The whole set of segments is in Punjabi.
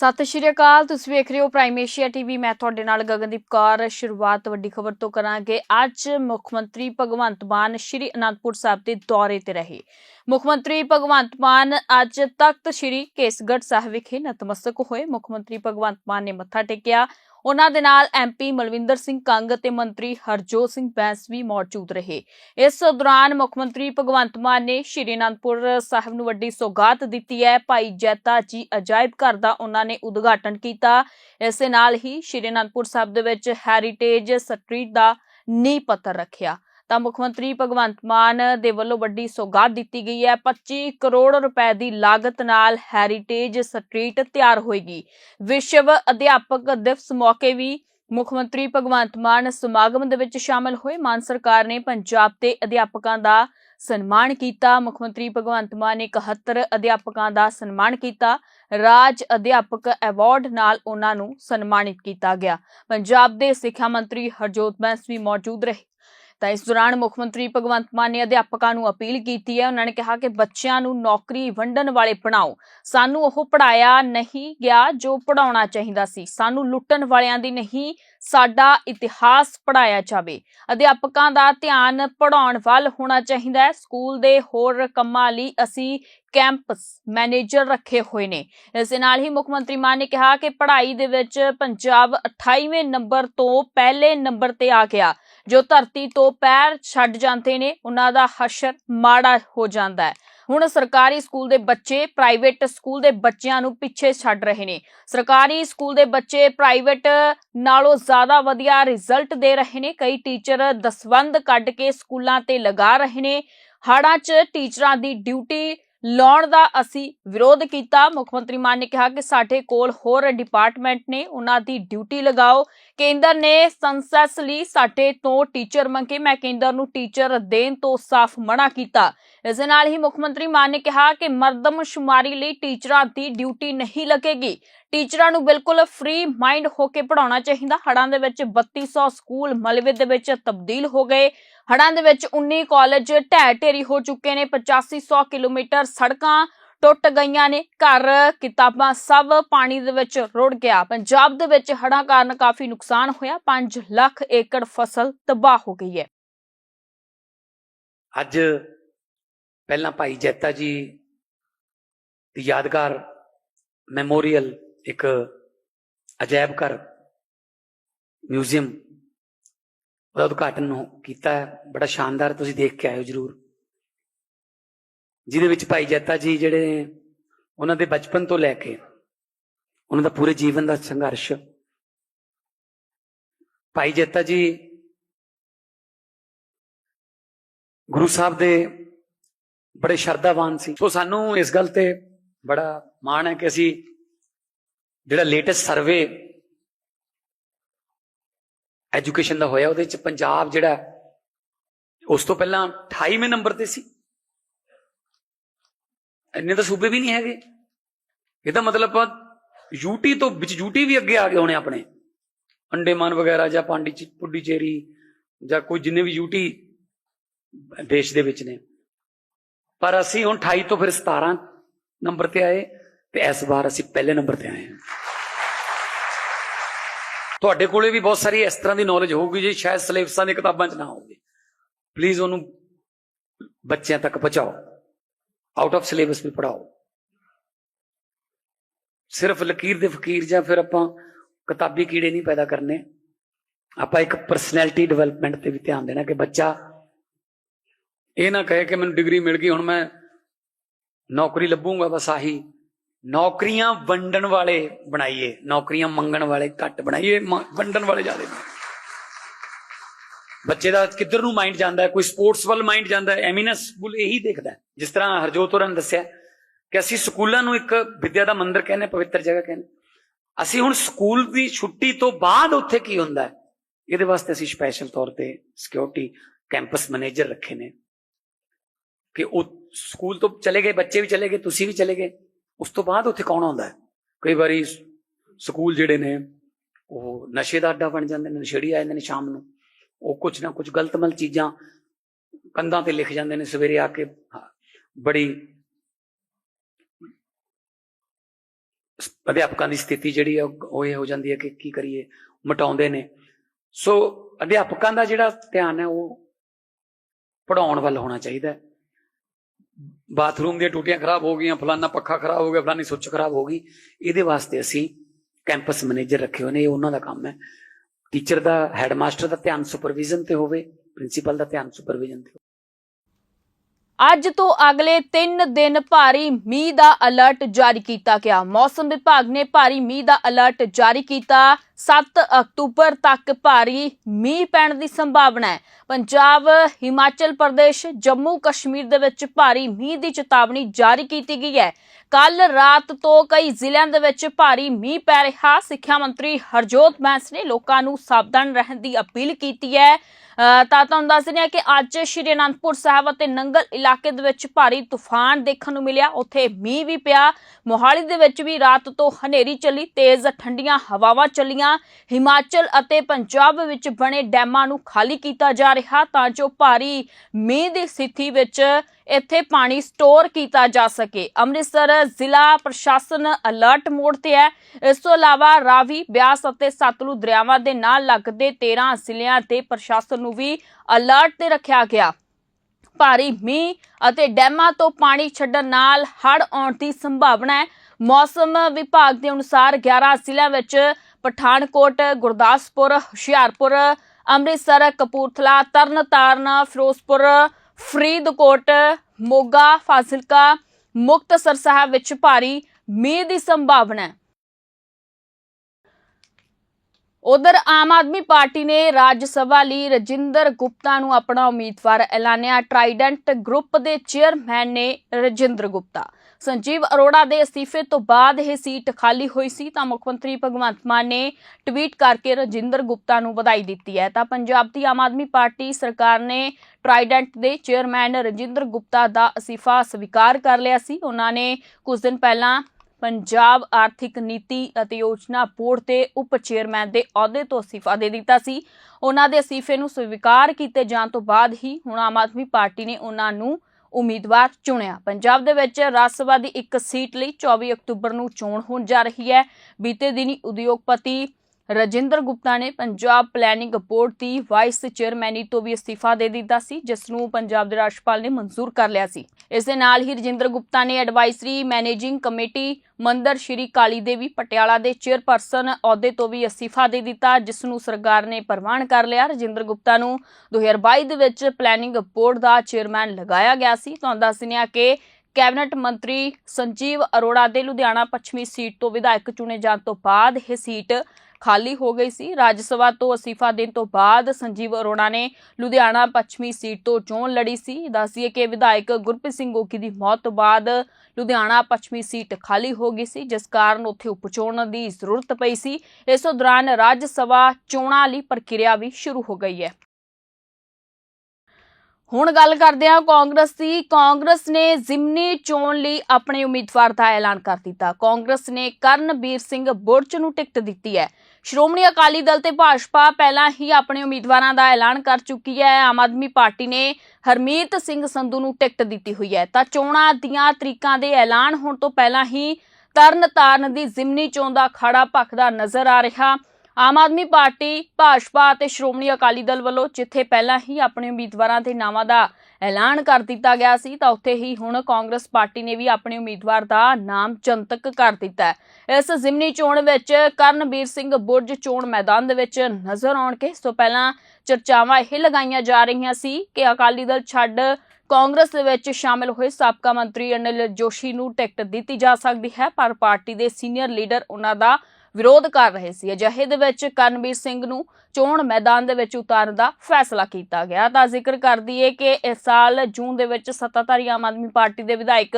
ਸਤਿ ਸ਼੍ਰੀ ਅਕਾਲ, ਤੁਸੀਂ ਵੇਖ ਰਹੇ ਹੋ ਪ੍ਰਾਈਮ ਏਸ਼ੀਆ ਟੀਵੀ ਮੈਂ ਤੁਹਾਡੇ ਨਾਲ ਗਗਨਦੀਪ ਕੌਰ। ਸ਼ੁਰੂਆਤ ਵੱਡੀ ਖਬਰ ਤੋਂ ਕਰਾਂਗੇ। ਅੱਜ ਮੁੱਖ ਮੰਤਰੀ ਭਗਵੰਤ ਮਾਨ ਸ਼੍ਰੀ ਅਨੰਦਪੁਰ ਸਾਹਿਬ ਦੇ ਦੌਰੇ ਤੇ ਰਹੇ। ਮੁੱਖ ਮੰਤਰੀ ਭਗਵੰਤ ਮਾਨ ਅੱਜ ਤਖਤ ਸ਼੍ਰੀ ਕੇਸਗੜ੍ਹ ਸਾਹਿਬ ਵਿਖੇ ਨਤਮਸਤਕ ਹੋਏ। ਮੁੱਖ ਮੰਤਰੀ ਭਗਵੰਤ ਮਾਨ ਨੇ ਮੱਥਾ ਟੇਕਿਆ। ਉਹਨਾਂ ਦੇ ਨਾਲ ਐਮਪੀ ਮਲਵਿੰਦਰ ਸਿੰਘ ਕੰਗ ਅਤੇ ਮੰਤਰੀ ਹਰਜੋਤ ਸਿੰਘ ਬੈਂਸ ਵੀ ਮੌਜੂਦ ਰਹੇ। ਇਸ ਦੌਰਾਨ ਮੁੱਖ ਮੰਤਰੀ ਭਗਵੰਤ ਮਾਨ ਨੇ ਸ਼੍ਰੀ ਅਨੰਦਪੁਰ ਸਾਹਿਬ ਨੂੰ ਵੱਡੀ ਸੌਗਾਤ ਦਿੱਤੀ ਹੈ। ਭਾਈ ਜੈਤਾ ਜੀ ਅਜਾਇਬ ਘਰ ਦਾ ਉਹਨਾਂ ਨੇ ਉਦਘਾਟਨ ਕੀਤਾ। ਇਸ ਦੇ ਨਾਲ ਹੀ ਸ਼੍ਰੀ ਅਨੰਦਪੁਰ ਸਾਹਿਬ ਦੇ ਵਿੱਚ ਹੈਰੀਟੇਜ ਸਟਰੀਟ ਦਾ ਨੀਂਹ ਪੱਥਰ ਰੱਖਿਆ। ਤਾਂ ਮੁੱਖ ਮੰਤਰੀ ਭਗਵੰਤ ਮਾਨ ਦੇ ਵੱਲੋਂ ਵੱਡੀ ਸੌਗਾਤ ਦਿੱਤੀ ਗਈ ਹੈ। 25 ਕਰੋੜ ਰੁਪਏ ਦੀ ਲਾਗਤ ਨਾਲ ਹੈਰੀਟੇਜ ਸਟਰੀਟ ਤਿਆਰ ਹੋਏਗੀ। ਵਿਸ਼ਵ ਅਧਿਆਪਕ ਦਿਵਸ ਮੌਕੇ ਵੀ ਮੁੱਖ ਮੰਤਰੀ ਭਗਵੰਤ ਮਾਨ ਸਮਾਗਮ ਦੇ ਵਿੱਚ ਸ਼ਾਮਲ ਹੋਏ। ਮਾਨ ਸਰਕਾਰ ਨੇ ਪੰਜਾਬ ਦੇ ਅਧਿਆਪਕਾਂ ਦਾ ਸਨਮਾਨ ਕੀਤਾ। ਮੁੱਖ ਮੰਤਰੀ ਭਗਵੰਤ ਮਾਨ ਨੇ 71 ਅਧਿਆਪਕਾਂ ਦਾ ਸਨਮਾਨ ਕੀਤਾ। ਰਾਜ ਅਧਿਆਪਕ ਅਵਾਰਡ ਨਾਲ ਉਹਨਾਂ ਨੂੰ ਸਨਮਾਨਿਤ ਕੀਤਾ ਗਿਆ। ਪੰਜਾਬ ਦੇ ਸਿੱਖਿਆ ਮੰਤਰੀ ਹਰਜੋਤ ਬੈਂਸ ਵੀ ਮੌਜੂਦ ਰਹੇ। ਤਾਂ ਇਸ ਦੌਰਾਨ ਮੁੱਖ ਮੰਤਰੀ ਭਗਵੰਤ ਮਾਨ ਨੇ ਅਧਿਆਪਕਾਂ ਨੂੰ ਅਪੀਲ ਕੀਤੀ ਹੈ। ਉਹਨਾਂ ਨੇ ਕਿਹਾ ਕਿ ਬੱਚਿਆਂ ਨੂੰ ਨੌਕਰੀ ਵੰਡਣ ਵਾਲੇ ਬਣਾਓ ਸਾਨੂੰ ਉਹ ਪੜਾਇਆ ਨਹੀਂ ਗਿਆ ਜੋ ਪੜਾਉਣਾ ਚਾਹੀਦਾ ਸੀ। ਸਾਨੂੰ ਲੁੱਟਣ ਵਾਲਿਆਂ ਦੀ ਨਹੀਂ, ਸਾਡਾ ਇਤਿਹਾਸ ਪੜਾਇਆ ਜਾਵੇ। ਅਧਿਆਪਕਾਂ ਦਾ ਧਿਆਨ ਪੜਾਉਣ ਵੱਲ ਹੋਣਾ ਚਾਹੀਦਾ ਹੈ। ਸਕੂਲ ਦੇ ਹੋਰ ਕੰਮਾਂ ਲਈ ਅਸੀਂ ਕੈਂਪਸ ਮੈਨੇਜਰ ਰੱਖੇ ਹੋਏ ਨੇ। ਇਸ ਦੇ ਨਾਲ ਹੀ ਮੁੱਖ ਮੰਤਰੀ ਮਾਨ ਨੇ ਕਿਹਾ ਕਿ ਪੜ੍ਹਾਈ ਦੇ ਵਿੱਚ ਪੰਜਾਬ 28ਵੇਂ ਨੰਬਰ ਤੋਂ ਪਹਿਲੇ ਨੰਬਰ ਤੇ ਆ ਗਿਆ। ਜੋ ਧਰਤੀ ਤੋਂ ਪੈਰ ਛੱਡ ਜਾਂਦੇ ਨੇ, ਉਹਨਾਂ ਦਾ ਹਸ਼ਰ ਮਾੜਾ ਹੋ ਜਾਂਦਾ ਹੈ। ਹੁਣ ਸਰਕਾਰੀ ਸਕੂਲ ਦੇ ਬੱਚੇ ਪ੍ਰਾਈਵੇਟ ਸਕੂਲ ਦੇ ਬੱਚਿਆਂ ਨੂੰ ਪਿੱਛੇ ਛੱਡ ਰਹੇ ਨੇ। ਸਰਕਾਰੀ ਸਕੂਲ ਦੇ ਬੱਚੇ ਪ੍ਰਾਈਵੇਟ ਨਾਲੋਂ ਜ਼ਿਆਦਾ ਵਧੀਆ ਰਿਜ਼ਲਟ ਦੇ ਰਹੇ ਨੇ। ਕਈ ਟੀਚਰ ਦਸਵੰਦ ਕੱਢ ਕੇ ਸਕੂਲਾਂ ਤੇ ਲਗਾ ਰਹੇ ਨੇ। ਹੜ੍ਹਾਂ 'ਚ ਟੀਚਰਾਂ ਦੀ ਡਿਊਟੀ ਲਾਉਣ ਦਾ ਅਸੀਂ ਵਿਰੋਧ ਕੀਤਾ। ਮੁੱਖ ਮੰਤਰੀ ਮਾਨ ਨੇ ਕਿਹਾ ਕਿ ਸਾਡੇ ਕੋਲ ਹੋਰ ਡਿਪਾਰਟਮੈਂਟ ਨੇ, ਉਹਨਾਂ ਦੀ ਡਿਊਟੀ ਲਗਾਓ। ਕੇਂਦਰ ਨੇ ਸੰਸੈਸ ਲਈ ਸਾਡੇ ਤੋਂ ਟੀਚਰ ਮੰਗੇ। ਮੈਂ ਕੇਂਦਰ ਨੂੰ ਟੀਚਰ ਦੇਣ ਤੋਂ ਸਾਫ਼ ਮਨਾ ਕੀਤਾ। ਇਸ ਨਾਲ ਹੀ ਮੁੱਖ ਮੰਤਰੀ ਮਾਨ ਨੇ ਕਿਹਾ ਕਿ ਮਰਦਮਸ਼ੁਮਾਰੀ ਲਈ ਟੀਚਰਾਂ ਦੀ ਡਿਊਟੀ ਨਹੀਂ ਲੱਗੇਗੀ। ਟੀਚਰਾਂ ਨੂੰ ਬਿਲਕੁਲ ਫ੍ਰੀ ਮਾਈਂਡ ਹੋ ਕੇ ਪੜਾਉਣਾ ਚਾਹੀਦਾ। ਹੜਾਂ ਦੇ ਵਿੱਚ 3200 ਸਕੂਲ ਮਲਬੇ ਦੇ ਵਿੱਚ ਤਬਦੀਲ ਹੋ ਗਏ। ਹੜਾਂ ਦੇ ਵਿੱਚ 19 ਕਾਲਜ ਢਹਿ ਢੇਰੀ ਹੋ ਚੁੱਕੇ ਨੇ 8500 ਕਿਲੋਮੀਟਰ ਸੜਕਾਂ ਟੁੱਟ ਗਈਆਂ ਨੇ, ਘਰ, ਕਿਤਾਬਾਂ ਸਭ ਪਾਣੀ ਦੇ ਵਿੱਚ ਰੁੜ ਗਿਆ। ਪੰਜਾਬ ਦੇ ਵਿੱਚ ਹੜ੍ਹਾਂ ਕਾਰਨ ਕਾਫੀ ਨੁਕਸਾਨ ਹੋਇਆ 5 ਲੱਖ ਏਕੜ ਫਸਲ ਤਬਾਹ ਹੋ ਗਈ ਹੈ। ਅੱਜ ਪਹਿਲਾਂ ਭਾਈ ਜੈਤਾ ਜੀ ਦੀ ਯਾਦਗਾਰ ਮੈਮੋਰੀਅਲ ਇੱਕ ਅਜਾਇਬ ਘਰ, ਮਿਊਜ਼ੀਅਮ ਉਹਦਾ ਉਦਘਾਟਨ ਕੀਤਾ ਹੈ। ਬੜਾ ਸ਼ਾਨਦਾਰ ਤੁਸੀਂ ਦੇਖ ਕੇ ਆਇਓ ਜਰੂਰ। ਜਿਹਦੇ ਵਿੱਚ ਭਾਈ ਜੈਤਾ ਜੀ ਜਿਹੜੇ ਉਹਨਾਂ ਦੇ ਬਚਪਨ ਤੋਂ ਲੈ ਕੇ ਉਹਨਾਂ ਦਾ ਪੂਰੇ ਜੀਵਨ ਦਾ ਸੰਘਰਸ਼। ਭਾਈ ਜੈਤਾ ਜੀ ਗੁਰੂ ਸਾਹਿਬ ਦੇ ਬੜੇ ਸ਼ਰਧਾਵਾਨ ਸੀ। ਸੋ ਸਾਨੂੰ ਇਸ ਗੱਲ ਤੇ ਬੜਾ ਮਾਣ ਹੈ ਕਿ ਅਸੀਂ ਜਿਹੜਾ ਲੇਟੈਸਟ ਸਰਵੇ ਐਜੂਕੇਸ਼ਨ ਦਾ ਹੋਇਆ, ਉਹਦੇ ਚ ਪੰਜਾਬ ਜਿਹੜਾ ਉਸ ਤੋਂ ਪਹਿਲਾਂ 28ਵੇਂ ਨੰਬਰ ਤੇ ਸੀ। ਇੰਨੇ ਤਾਂ ਸੂਬੇ ਵੀ ਨਹੀਂ ਹੈਗੇ। ਇਹਦਾ ਮਤਲਬ ਯੂਟੀ ਤੋਂ ਵਿੱਚ ਯੂਟੀ ਵੀ ਅੱਗੇ ਆ ਗਏ ਹੋਣੇ ਆਪਣੇ। ਅੰਡੇਮਾਨ ਵਗੈਰਾ ਜਾਂ ਪਾਂਡੀ ਪੁੱਡੀਚੇਰੀ ਜਾਂ ਕੋਈ ਜਿੰਨੇ ਵੀ ਯੂਟੀ ਦੇਸ਼ ਦੇ ਵਿੱਚ ਨੇ। ਪਰ ਅਸੀਂ ਹੁਣ 28 ਤੋਂ ਫਿਰ 17 ਨੰਬਰ ਤੇ ਆਏ ਤੇ ਇਸ ਵਾਰ ਅਸੀਂ ਪਹਿਲੇ ਨੰਬਰ ਤੇ ਆਏ ਹਾਂ। ਤੁਹਾਡੇ ਕੋਲੇ ਵੀ ਬਹੁਤ ਸਾਰੀ ਇਸ ਤਰ੍ਹਾਂ ਦੀ ਨੌਲੇਜ ਹੋਊਗੀ ਜੀ ਸ਼ਾਇਦ ਸਿਲੇਬਸਾਂ ਦੀ ਕਿਤਾਬਾਂ 'ਚ ਨਾ ਹੋਵੇ। ਪਲੀਜ਼ ਉਹਨੂੰ ਬੱਚਿਆਂ ਤੱਕ ਪਹੁੰਚਾਓ। ਆਊਟ ਆਫ ਸਿਲੇਬਸ ਵੀ ਪੜਾਓ ਸਿਰਫ ਲਕੀਰ ਦੇ ਫਕੀਰ ਜਾਂ ਫਿਰ ਆਪਾਂ ਕਿਤਾਬੀ ਕੀੜੇ ਨਹੀਂ ਪੈਦਾ ਕਰਨੇ। ਆਪਾਂ ਇੱਕ ਪਰਸਨੈਲਿਟੀ ਡਿਵੈਲਪਮੈਂਟ ਤੇ ਵੀ ਧਿਆਨ ਦੇਣਾ ਕਿ ਬੱਚਾ ਇਹ ਨਾ ਕਹੇ ਕਿ ਮੈਨੂੰ ਡਿਗਰੀ ਮਿਲ ਗਈ, ਹੁਣ ਮੈਂ ਨੌਕਰੀ ਲੱਭੂੰਗਾ ਬਸ ਆਹੀ ਨੌਕਰੀਆਂ ਵੰਡਣ ਵਾਲੇ ਬਣਾਈਏ, ਨੌਕਰੀਆਂ ਮੰਗਣ ਵਾਲੇ ਘੱਟ ਬਣਾਈਏ ਵੰਡਣ ਵਾਲੇ ਜ਼ਿਆਦਾ ਬਣਾਈਏ। ਬੱਚੇ ਦਾ ਕਿੱਧਰ ਨੂੰ ਮਾਈਂਡ ਜਾਂਦਾ ਹੈ? ਕੋਈ ਸਪੋਰਟਸ ਵੱਲ ਮਾਈਂਡ ਜਾਂਦਾ ਹੈ? ਐਮੀਨਸ ਬੁਲ ਇਹੀ ਦੇਖਦਾ ਜਿਸ ਤਰ੍ਹਾਂ ਹਰਜੋਤ ਹੋਰਾਂ ਨੇ ਦੱਸਿਆ ਕਿ ਅਸੀਂ ਸਕੂਲਾਂ ਨੂੰ ਇੱਕ ਵਿਦਿਆ ਦਾ ਮੰਦਿਰ ਕਹਿੰਦੇ ਪਵਿੱਤਰ ਜਗ੍ਹਾ ਕਹਿੰਦੇ ਅਸੀਂ ਹੁਣ ਸਕੂਲ ਦੀ ਛੁੱਟੀ ਤੋਂ ਬਾਅਦ ਉੱਥੇ ਕੀ ਹੁੰਦਾ ਹੈ? ਇਹਦੇ ਵਾਸਤੇ ਅਸੀਂ ਸਪੈਸ਼ਲ ਤੌਰ ਤੇ ਸਿਕਿਉਰਿਟੀ ਕੈਂਪਸ ਮੈਨੇਜਰ ਰੱਖੇ ਨੇ। ਕਿ ਉਹ ਸਕੂਲ ਤੋਂ ਚਲੇ ਗਏ, ਬੱਚੇ ਵੀ ਚਲੇ ਗਏ, ਤੁਸੀਂ ਵੀ ਚਲੇ ਗਏ। ਉਸ ਤੋਂ ਬਾਅਦ ਉੱਥੇ ਕੌਣ ਆਉਂਦਾ ਹੈ? ਕਈ ਵਾਰੀ ਸਕੂਲ ਜਿਹੜੇ ਨੇ, ਉਹ ਨਸ਼ੇ ਦਾ ਅੱਡਾ ਬਣ ਜਾਂਦੇ ਨੇ, ਨਸ਼ੇੜੀ ਆ ਜਾਂਦੇ ਨੇ ਸ਼ਾਮ ਨੂੰ। ਉਹ ਕੁਝ ਨਾ ਕੁਝ ਗਲਤਮਲ ਚੀਜ਼ਾਂ ਕੰਧਾਂ ਤੇ ਲਿਖ ਜਾਂਦੇ ਨੇ ਸਵੇਰੇ ਆ ਕੇ। ਬੜੀ ਅਧਿਆਪਕਾਂ ਦੀ ਸਥਿਤੀ ਜਿਹੜੀ ਹੈ ਉਹ ਉਹ ਇਹ ਹੋ ਜਾਂਦੀ ਹੈ ਕਿ ਕੀ ਕਰੀਏ, ਮਟਾਉਂਦੇ ਨੇ। ਸੋ ਅਧਿਆਪਕਾਂ ਦਾ ਜਿਹੜਾ ਧਿਆਨ ਹੈ, ਉਹ ਪੜਾਉਣ ਵੱਲ ਹੋਣਾ ਚਾਹੀਦਾ ਹੈ। ਬਾਥਰੂਮ ਦੀਆਂ ਟੂਟੀਆਂ ਖਰਾਬ ਹੋ ਗਈਆਂ, ਫਲਾਨਾ ਪੱਖਾ ਖਰਾਬ ਹੋ ਗਿਆ, ਫਲਾਨੀ ਸੁੱਚ ਖਰਾਬ ਹੋ ਗਈ। ਇਹਦੇ ਵਾਸਤੇ ਅਸੀਂ ਕੈਂਪਸ ਮੈਨੇਜਰ ਰੱਖੇ ਹੋਏ ਨੇ, ਇਹ ਉਹਨਾਂ ਦਾ ਕੰਮ ਹੈ। ਟੀਚਰ ਦਾ, ਹੈਡਮਾਸਟਰ ਦਾ ਧਿਆਨ ਸੁਪਰਵਿਜ਼ਨ ਤੇ ਹੋਵੇ, ਪ੍ਰਿੰਸੀਪਲ ਦਾ ਧਿਆਨ ਸੁਪਰਵਿਜ਼ਨ ਤੇ ਅੱਜ ਤੋਂ ਅਗਲੇ 3 ਦਿਨ ਭਾਰੀ ਮੀਂਹ ਦਾ ਅਲਰਟ ਜਾਰੀ ਕੀਤਾ ਗਿਆ। ਮੌਸਮ ਵਿਭਾਗ ਨੇ ਭਾਰੀ ਮੀਂਹ ਦਾ ਅਲਰਟ ਜਾਰੀ ਕੀਤਾ। 7 ਅਕਤੂਬਰ ਤੱਕ ਭਾਰੀ ਮੀਂਹ ਪੈਣ ਦੀ ਸੰਭਾਵਨਾ ਹੈ। ਪੰਜਾਬ, ਹਿਮਾਚਲ ਪ੍ਰਦੇਸ਼, ਜੰਮੂ ਕਸ਼ਮੀਰ ਦੇ ਵਿੱਚ ਭਾਰੀ ਮੀਂਹ ਦੀ ਚੇਤਾਵਨੀ ਜਾਰੀ ਕੀਤੀ ਗਈ ਹੈ। ਕੱਲ ਰਾਤ ਤੋਂ ਕਈ ਜ਼ਿਲ੍ਹਿਆਂ ਦੇ ਵਿੱਚ ਭਾਰੀ ਮੀਂਹ ਪੈ ਰਿਹਾ। ਸਿੱਖਿਆ ਮੰਤਰੀ ਹਰਜੋਤ ਬੈਂਸ ਨੇ ਲੋਕਾਂ ਨੂੰ ਸਾਵਧਾਨ ਰਹਿਣ ਦੀ ਅਪੀਲ ਕੀਤੀ ਹੈ। ਤਾਂ ਤੁਹਾਨੂੰ ਦੱਸ ਦਿੰਦੇ ਹਾਂ ਕਿ ਅੱਜ ਸ਼੍ਰੀ ਅਨੰਦਪੁਰ ਸਾਹਿਬ ਅਤੇ ਨੰਗਲ ਇਲਾਕੇ ਦੇ ਵਿੱਚ ਭਾਰੀ ਤੂਫਾਨ ਦੇਖਣ ਨੂੰ ਮਿਲਿਆ। ਉੱਥੇ ਮੀਂਹ ਵੀ ਪਿਆ। ਮੋਹਾਲੀ ਦੇ ਵਿੱਚ ਵੀ ਰਾਤ ਤੋਂ ਹਨੇਰੀ ਚੱਲੀ। ਤੇਜ਼ ਠੰਡੀਆਂ ਹਵਾਵਾਂ ਚੱਲੀਆਂ। ਹਿਮਾਚਲ ਅਤੇ ਪੰਜਾਬ ਵਿੱਚ ਬਣੇ ਡੈਮਾਂ ਨੂੰ ਖਾਲੀ ਕੀਤਾ ਜਾ ਰਿਹਾ ਤਾਂ ਜੋ ਭਾਰੀ ਮੀਂਹ ਦੀ ਸਥਿਤੀ ਵਿੱਚ ਇੱਥੇ ਪਾਣੀ ਸਟੋਰ ਕੀਤਾ ਜਾ ਸਕੇ। ਅੰਮ੍ਰਿਤਸਰ ਜ਼ਿਲ੍ਹਾ ਪ੍ਰਸ਼ਾਸਨ ਅਲਰਟ ਮੋਡ ਤੇ ਹੈ। ਇਸ ਤੋਂ ਇਲਾਵਾ ਰਾਵੀ, ਬਿਆਸ ਅਤੇ ਸਤਲੁਜ ਦਰਿਆਵਾਂ ਦੇ ਨਾਲ ਲੱਗਦੇ 13 ਜ਼ਿਲ੍ਹਿਆਂ ਦੇ ਪ੍ਰਸ਼ਾਸਨ ਨੂੰ ਵੀ ਅਲਰਟ ਤੇ ਰੱਖਿਆ ਗਿਆ। ਭਾਰੀ ਮੀਂਹ ਅਤੇ ਡੈਮਾਂ ਤੋਂ ਪਾਣੀ ਛੱਡਣ ਨਾਲ ਹੜ੍ਹ ਆਉਣ ਦੀ ਸੰਭਾਵਨਾ ਹੈ। ਮੌਸਮ ਵਿਭਾਗ ਦੇ ਅਨੁਸਾਰ 11 ਜ਼ਿਲ੍ਹਿਆਂ ਵਿੱਚ ਪਠਾਨਕੋਟ, ਗੁਰਦਾਸਪੁਰ, ਹੁਸ਼ਿਆਰਪੁਰ, ਅੰਮ੍ਰਿਤਸਰ, ਕਪੂਰਥਲਾ, ਤਰਨਤਾਰਨ, ਫਿਰੋਜ਼ਪੁਰ, ਫਰੀਦਕੋਟ, ਮੋਗਾ, ਫਾਜ਼ਿਲਕਾ, ਮੁਕਤਸਰ ਸਾਹਿਬ ਵਿੱਚ ਭਾਰੀ ਮੀਂਹ ਦੀ ਸੰਭਾਵਨਾ ਹੈ। ਉਧਰ ਆਮ ਆਦਮੀ ਪਾਰਟੀ ਨੇ ਰਾਜ ਸਭਾ ਲਈ ਰਜਿੰਦਰ ਗੁਪਤਾ ਨੂੰ ਆਪਣਾ ਉਮੀਦਵਾਰ ਐਲਾਨਿਆ। ਟਰਾਈਡੈਂਟ ਗਰੁੱਪ ਦੇ ਚੇਅਰਮੈਨ ਨੇ ਰਜਿੰਦਰ ਗੁਪਤਾ। ਸੰਜੀਵ ਅਰੋੜਾ ਦੇ ਅਸਤੀਫੇ ਤੋਂ ਬਾਅਦ ਇਹ ਸੀਟ ਖਾਲੀ ਹੋਈ ਸੀ ਤਾਂ ਮੁੱਖ ਮੰਤਰੀ ਭਗਵੰਤ ਮਾਨ ਨੇ ਟਵੀਟ ਕਰਕੇ ਰਜਿੰਦਰ ਗੁਪਤਾ ਨੂੰ ਵਧਾਈ ਦਿੱਤੀ ਹੈ। ਤਾਂ ਪੰਜਾਬ ਦੀ ਆਮ ਆਦਮੀ ਪਾਰਟੀ ਸਰਕਾਰ ਨੇ ਟਰਾਈਡੈਂਟ ਦੇ ਚੇਅਰਮੈਨ ਰਜਿੰਦਰ ਗੁਪਤਾ ਦਾ ਅਸਤੀਫਾ ਸਵੀਕਾਰ ਕਰ ਲਿਆ ਸੀ। ਉਹਨਾਂ ਨੇ ਕੁਝ ਦਿਨ ਪਹਿਲਾਂ ਪੰਜਾਬ ਆਰਥਿਕ ਨੀਤੀ ਅਤੇ ਯੋਜਨਾ ਬੋਰਡ ਦੇ ਉਪ ਚੇਅਰਮੈਨ ਦੇ ਅਹੁਦੇ ਤੋਂ ਅਸਤੀਫਾ ਦੇ ਦਿੱਤਾ ਸੀ। ਉਹਨਾਂ ਦੇ ਅਸਤੀਫੇ ਨੂੰ ਸਵੀਕਾਰ ਕੀਤੇ ਜਾਣ ਤੋਂ ਬਾਅਦ ਹੀ ਹੁਣ ਆਮ ਆਦਮੀ ਪਾਰਟੀ ਨੇ ਉਹਨਾਂ ਨੂੰ ਉਮੀਦਵਾਰ ਚੁਣਿਆ। ਪੰਜਾਬ ਦੇ ਵਿੱਚ ਰਾਜ ਸਭਾ ਦੀ ਇੱਕ ਸੀਟ ਲਈ 24 ਅਕਤੂਬਰ ਨੂੰ ਚੋਣ ਹੋਣ ਜਾ ਰਹੀ ਹੈ। ਬੀਤੇ ਦਿਨੀ ਉਦਯੋਗਪਤੀ ਰਜਿੰਦਰ ਗੁਪਤਾ ਨੇ ਪੰਜਾਬ ਪਲੈਨਿੰਗ ਬੋਰਡ ਦੀ ਵਾਈਸ ਚੇਅਰਮੈਨੀ ਤੋਂ ਵੀ ਅਸਤੀਫਾ ਦੇ ਦਿੱਤਾ ਸੀ ਜਿਸ ਨੂੰ ਪੰਜਾਬ ਦੇ ਰਾਜਪਾਲ ਨੇ ਮਨਜ਼ੂਰ ਕਰ ਲਿਆ ਸੀ। ਇਸ ਦੇ ਨਾਲ ਹੀ ਰਜਿੰਦਰ ਗੁਪਤਾ ਨੇ ਐਡਵਾਈਜ਼ਰੀ ਮੈਨੇਜਿੰਗ ਕਮੇਟੀ ਮੰਦਰ ਸ਼੍ਰੀ ਕਾਲੀ ਦੇਵੀ ਪਟਿਆਲਾ ਦੇ ਚੇਅਰਪਰਸਨ ਅਹੁਦੇ ਤੋਂ ਵੀ ਅਸਤੀਫਾ ਦੇ ਦਿੱਤਾ ਜਿਸ ਨੂੰ ਸਰਕਾਰ ਨੇ ਪ੍ਰਵਾਨ ਕਰ ਲਿਆ। ਰਜਿੰਦਰ ਗੁਪਤਾ ਨੂੰ 2022 ਦੇ ਵਿੱਚ ਪਲੈਨਿੰਗ ਬੋਰਡ ਦਾ ਚੇਅਰਮੈਨ ਲਗਾਇਆ ਗਿਆ ਸੀ। ਤੁਹਾਨੂੰ ਦੱਸ ਦਿੰਦੇ ਹਾਂ ਕਿ ਕੈਬਨਿਟ ਮੰਤਰੀ ਸੰਜੀਵ ਅਰੋੜਾ ਦੇ ਲੁਧਿਆਣਾ ਪੱਛਮੀ ਸੀਟ ਤੋਂ ਵਿਧਾਇਕ ਚੁਣੇ ਜਾਣ ਤੋਂ ਬਾਅਦ ਇਹ ਸੀਟ ਖਾਲੀ ਹੋ ਗਈ ਸੀ। ਰਾਜ ਸਭਾ ਤੋਂ ਅਸਤੀਫਾ ਦੇਣ ਤੋਂ ਬਾਅਦ ਸੰਜੀਵ ਅਰੋੜਾ ਨੇ ਲੁਧਿਆਣਾ ਪੱਛਮੀ ਸੀਟ ਤੋਂ ਚੋਣ ਲੜੀ ਸੀ। ਦੱਸੀਏ ਕਿ ਵਿਧਾਇਕ ਗੁਰਪ੍ਰੀਤ ਸਿੰਘ ਗੋਗੀ ਦੀ ਮੌਤ ਤੋਂ ਬਾਅਦ ਲੁਧਿਆਣਾ ਪੱਛਮੀ ਸੀਟ ਖਾਲੀ ਹੋ ਗਈ ਸੀ, ਜਿਸ ਕਾਰਨ ਉੱਥੇ ਉਪਚੋਣ ਦੀ ਜ਼ਰੂਰਤ ਪਈ ਸੀ। ਇਸ ਦੌਰਾਨ ਰਾਜ ਸਭਾ ਚੋਣਾਂ ਲਈ ਪ੍ਰਕਿਰਿਆ ਵੀ ਸ਼ੁਰੂ ਹੋ ਗਈ ਹੈ। ਹੁਣ ਗੱਲ ਕਰਦੇ ਹਾਂ ਕਾਂਗਰਸ ਦੀ। ਕਾਂਗਰਸ ਨੇ ਜ਼ਿਮਨੀ ਚੋਣ ਲਈ ਆਪਣੇ ਉਮੀਦਵਾਰ ਦਾ ਐਲਾਨ ਕਰ ਦਿੱਤਾ। ਕਾਂਗਰਸ ਨੇ ਕਰਨਬੀਰ ਸਿੰਘ ਬੁਰਜ ਨੂੰ ਟਿਕਟ ਦਿੱਤੀ ਹੈ। ਸ਼੍ਰੋਮਣੀ ਅਕਾਲੀ ਦਲ ਤੇ ਭਾਜਪਾ ਪਹਿਲਾਂ ਹੀ ਆਪਣੇ ਉਮੀਦਵਾਰਾਂ ਦਾ ਐਲਾਨ ਕਰ ਚੁੱਕੀ ਹੈ। ਆਮ ਆਦਮੀ ਪਾਰਟੀ ਨੇ ਹਰਮੀਤ ਸਿੰਘ ਸੰਧੂ ਨੂੰ ਟਿਕਟ ਦਿੱਤੀ ਹੋਈ ਹੈ। ਤਾਂ ਚੋਣਾਂ ਦੀਆਂ ਤਰੀਕਾਂ ਦੇ ਐਲਾਨ ਹੋਣ ਤੋਂ ਪਹਿਲਾਂ ਹੀ ਤਰਨਤਾਰਨ ਦੀ ਜ਼ਿਮਨੀ ਚੋਣ ਦਾ ਖੜਾ ਭਖਦਾ ਨਜ਼ਰ ਆ ਰਿਹਾ। ਆਮ ਆਦਮੀ ਪਾਰਟੀ, ਭਾਜਪਾ ਅਤੇ ਸ਼੍ਰੋਮਣੀ ਅਕਾਲੀ ਦਲ ਵੱਲੋਂ ਜਿੱਥੇ ਪਹਿਲਾਂ ਹੀ ਆਪਣੇ ਉਮੀਦਵਾਰਾਂ ਦੇ ਨਾਵਾਂ ਦਾ ਐਲਾਨ ਕਰ ਦਿੱਤਾ ਗਿਆ ਸੀ, ਤਾਂ ਉੱਥੇ ਹੀ ਹੁਣ ਕਾਂਗਰਸ ਪਾਰਟੀ ਨੇ ਵੀ ਆਪਣੇ ਉਮੀਦਵਾਰ ਦਾ ਨਾਮ ਜਨਤਕ ਕਰ ਦਿੱਤਾ ਹੈ। ਇਸ ਜ਼ਿਮਨੀ ਚੋਣ ਵਿੱਚ ਕਰਨਬੀਰ ਸਿੰਘ ਬੁਰਜ ਚੋਣ ਮੈਦਾਨ ਦੇ ਵਿੱਚ ਨਜ਼ਰ ਆਉਣਗੇ। ਇਸ ਤੋਂ ਪਹਿਲਾਂ ਚਰਚਾਵਾਂ ਇਹ ਲਗਾਈਆਂ ਜਾ ਰਹੀਆਂ ਸੀ ਕਿ ਅਕਾਲੀ ਦਲ ਛੱਡ ਕਾਂਗਰਸ ਦੇ ਵਿੱਚ ਸ਼ਾਮਿਲ ਹੋਏ ਸਾਬਕਾ ਮੰਤਰੀ ਅਨਿਲ ਜੋਸ਼ੀ ਨੂੰ ਟਿਕਟ ਦਿੱਤੀ ਜਾ ਸਕਦੀ ਹੈ, ਪਰ ਪਾਰਟੀ ਦੇ ਸੀਨੀਅਰ ਲੀਡਰ ਉਹਨਾਂ ਦਾ ਵਿਰੋਧ ਕਰ ਰਹੇ ਸੀ। ਅਜਿਹੇ ਦੇ ਵਿੱਚ ਕਰਨਵੀਰ ਸਿੰਘ ਨੂੰ ਚੋਣ ਮੈਦਾਨ ਦੇ ਵਿੱਚ ਉਤਾਰਨ ਦਾ ਫੈਸਲਾ ਕੀਤਾ ਗਿਆ। ਤਾਂ ਜ਼ਿਕਰ ਕਰ ਦਈਏ ਕਿ ਇਸ ਸਾਲ ਜੂਨ ਦੇ ਵਿੱਚ ਸੱਤਾਧਾਰੀ ਆਮ ਆਦਮੀ ਪਾਰਟੀ ਦੇ ਵਿਧਾਇਕ